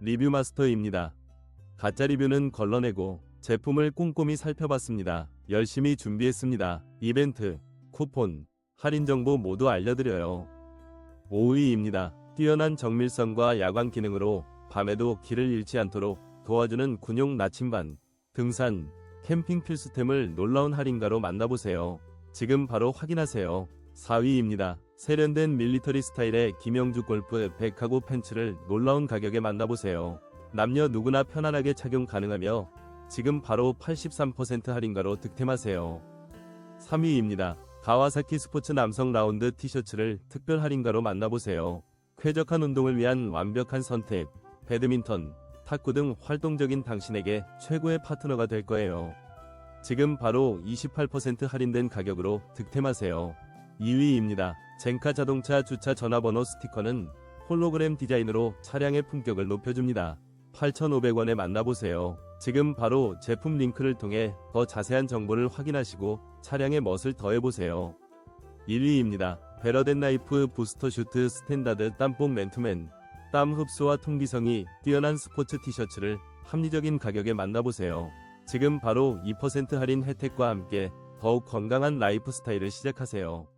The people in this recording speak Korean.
리뷰 마스터입니다. 가짜 리뷰는 걸러내고 제품을 꼼꼼히 살펴봤습니다. 열심히 준비했습니다. 이벤트, 쿠폰, 할인 정보 모두 알려드려요. 5위입니다. 뛰어난 정밀성과 야광 기능으로 밤에도 길을 잃지 않도록 도와주는 군용 나침반, 등산, 캠핑 필수템을 놀라운 할인가로 만나보세요. 지금 바로 확인하세요. 4위입니다. 세련된 밀리터리 스타일의 김영주 골프 백하고 팬츠를 놀라운 가격에 만나보세요. 남녀 누구나 편안하게 착용 가능하며 지금 바로 83% 할인가로 득템하세요. 3위입니다. 가와사키 스포츠 남성 라운드 티셔츠를 특별 할인가로 만나보세요. 쾌적한 운동을 위한 완벽한 선택, 배드민턴, 탁구 등 활동적인 당신에게 최고의 파트너가 될 거예요. 지금 바로 28% 할인된 가격으로 득템하세요. 2위입니다. 젠카 자동차 주차 전화번호 스티커는 홀로그램 디자인으로 차량의 품격을 높여줍니다. 8,500원에 만나보세요. 지금 바로 제품 링크를 통해 더 자세한 정보를 확인하시고 차량의 멋을 더해보세요. 1위입니다. 베러덴 나이프 부스터 슈트 스탠다드 땀뽕 맨투맨 땀 흡수와 통기성이 뛰어난 스포츠 티셔츠를 합리적인 가격에 만나보세요. 지금 바로 2% 할인 혜택과 함께 더욱 건강한 라이프 스타일을 시작하세요.